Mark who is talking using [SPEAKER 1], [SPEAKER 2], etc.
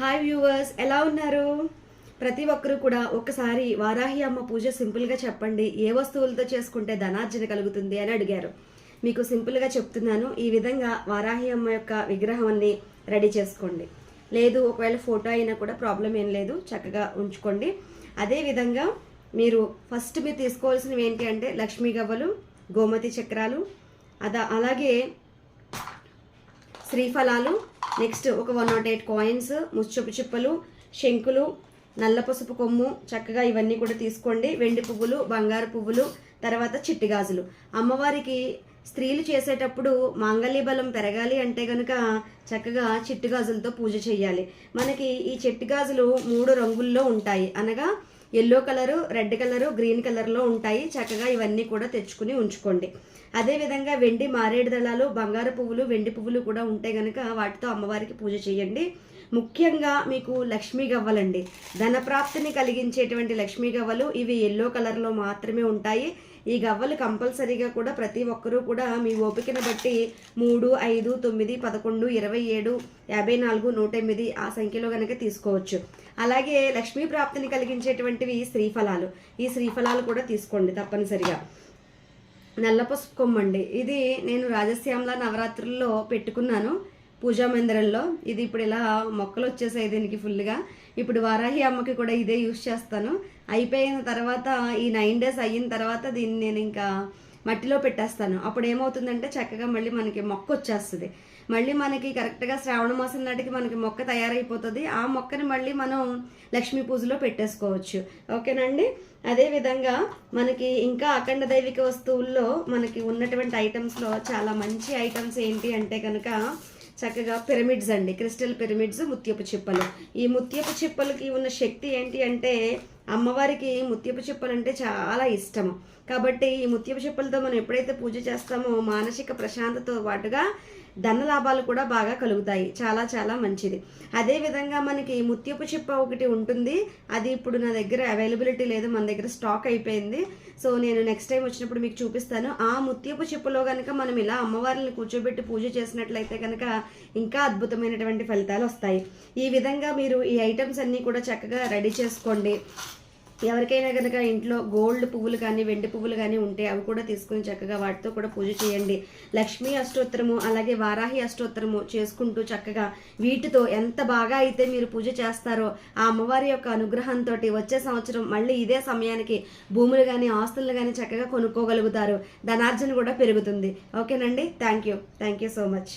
[SPEAKER 1] Hi viewers ఎలా ఉన్నారు? ప్రతి ఒక్కరూ కూడా ఒకసారి వారాహి అమ్మ పూజ సింపుల్గా చెప్పండి. ఏ వస్తువులతో చేసుకుంటే ధనార్జన కలుగుతుంది అని అడిగారు. మీకు సింపుల్గా చెప్తున్నాను. ఈ విధంగా వారాహి అమ్మ యొక్క విగ్రహాన్ని రెడీ చేసుకోండి. లేదు ఒకవేళ ఫోటో అయినా కూడా ప్రాబ్లం ఏం లేదు. చక్కగా ఉంచుకోండి. అదేవిధంగా మీరు ఫస్ట్ మీరు తీసుకోవాల్సినవి ఏంటి అంటే లక్ష్మీ గవ్వలు గోమతి చక్రాలు అదా అలాగే శ్రీఫలాలు నెక్స్ట్ ఒక వన్ నాట్ ఎయిట్ కాయిన్స్ ముచ్చపు చిప్పలు శంకులు నల్ల పసుపు కొమ్ము చక్కగా ఇవన్నీ కూడా తీసుకోండి. వెండి పువ్వులు బంగారు పువ్వులు తర్వాత చిట్టిగాజులు అమ్మవారికి స్త్రీలు చేసేటప్పుడు మాంగళ్య బలం పెరగాలి అంటే కనుక చక్కగా చిట్టుగాజులతో పూజ చేయాలి. మనకి ఈ చిట్టుగాజులు మూడు రంగుల్లో ఉంటాయి. అనగా yellow colour red colour green కలర్లో ఉంటాయి. చక్కగా ఇవన్నీ కూడా తెచ్చుకుని ఉంచుకోండి. అదేవిధంగా వెండి మారేడు దళాలు బంగారు పువ్వులు వెండి పువ్వులు కూడా ఉంటే కనుక వాటితో అమ్మవారికి పూజ చేయండి. ముఖ్యంగా మీకు లక్ష్మీ గవ్వలండి. ధనప్రాప్తిని కలిగించేటువంటి లక్ష్మీ గవ్వలు ఇవి ఎల్లో కలర్లో మాత్రమే ఉంటాయి. ఈ గవ్వలు కంపల్సరీగా కూడా ప్రతి ఒక్కరూ కూడా మీ ఓపికను బట్టి మూడు ఐదు తొమ్మిది పదకొండు ఇరవై ఏడు యాభై నాలుగు నూట ఎనిమిది ఆ సంఖ్యలో కనుక తీసుకోవచ్చు. అలాగే లక్ష్మీ ప్రాప్తిని కలిగించేటువంటివి శ్రీఫలాలు. ఈ శ్రీఫలాలు కూడా తీసుకోండి తప్పనిసరిగా. నల్ల పసుపు కొమ్మండి. ఇది నేను రాజశ్యామల నవరాత్రుల్లో పెట్టుకున్నాను. పూజా మందిరంలో. ఇది ఇప్పుడు ఇలా మొక్కలు వచ్చేసాయి దీనికి ఫుల్గా ఇప్పుడు వారాహి అమ్మకి కూడా ఇదే యూస్ చేస్తాను. అయిపోయిన తర్వాత ఈ నైన్ డేస్ అయిన తర్వాత దీన్ని నేను ఇంకా మట్టిలో పెట్టేస్తాను. అప్పుడు ఏమవుతుందంటే చక్కగా మళ్ళీ మనకి మొక్క వచ్చేస్తుంది. మళ్ళీ మనకి కరెక్ట్గా శ్రావణ మాసం నాటికి మనకి మొక్క తయారైపోతుంది. ఆ మొక్కని మళ్ళీ మనం లక్ష్మీ పూజలో పెట్టేసుకోవచ్చు. ఓకేనండి? అదేవిధంగా మనకి ఇంకా అఖండ దైవిక వస్తువుల్లో మనకి ఉన్నటువంటి ఐటమ్స్లో చాలా మంచి ఐటమ్స్ ఏంటి అంటే కనుక చక్కగా పిరమిడ్స్ అండి క్రిస్టల్ పిరమిడ్స్ ముత్యపు చిప్పలు. ఈ ముత్యపు చిప్పలకి ఉన్న శక్తి ఏంటి అంటే అమ్మవారికి ముత్యపు చిప్పలు అంటే చాలా ఇష్టము కాబట్టి ఈ ముత్యపు చిప్పలతో మనం ఎప్పుడైతే పూజ చేస్తామో మానసిక ప్రశాంతతో పాటుగా ధన లాభాలు కూడా బాగా కలుగుతాయి. చాలా చాలా మంచిది. అదే విధంగా మనకి ముత్యపు చిప్ప ఒకటి ఉంటుంది. అది ఇప్పుడు నా దగ్గర అవైలబిలిటీ లేదు. మన దగ్గర స్టాక్ అయిపోయింది. సో నేను నెక్స్ట్ టైం వచ్చినప్పుడు మీకు చూపిస్తాను. ఆ ముత్యపు చిప్పలో కనుక మనం ఇలా అమ్మవారిని కూర్చోబెట్టి పూజ చేసినట్లయితే కనుక ఇంకా అద్భుతమైనటువంటి ఫలితాలు వస్తాయి. ఈ విధంగా మీరు ఈ ఐటమ్స్ అన్నీ కూడా చక్కగా రెడీ చేసుకోండి. ఎవరికైనా కనుక ఇంట్లో గోల్డ్ పువ్వులు కానీ వెండి పువ్వులు కానీ ఉంటే అవి కూడా తీసుకుని చక్కగా వాటితో కూడా పూజ చేయండి. లక్ష్మీ అష్టోత్తరము అలాగే వారాహి అష్టోత్తరము చేసుకుంటూ చక్కగా వీటితో ఎంత బాగా అయితే మీరు పూజ చేస్తారో ఆ అమ్మవారి యొక్క అనుగ్రహంతో వచ్చే సంవత్సరం మళ్ళీ ఇదే సమయానికి భూములు కానీ ఆస్తులు కానీ చక్కగా కొనుక్కోగలుగుతారు. ధనార్జన కూడా పెరుగుతుంది. ఓకేనండి? Thank you thank you so much.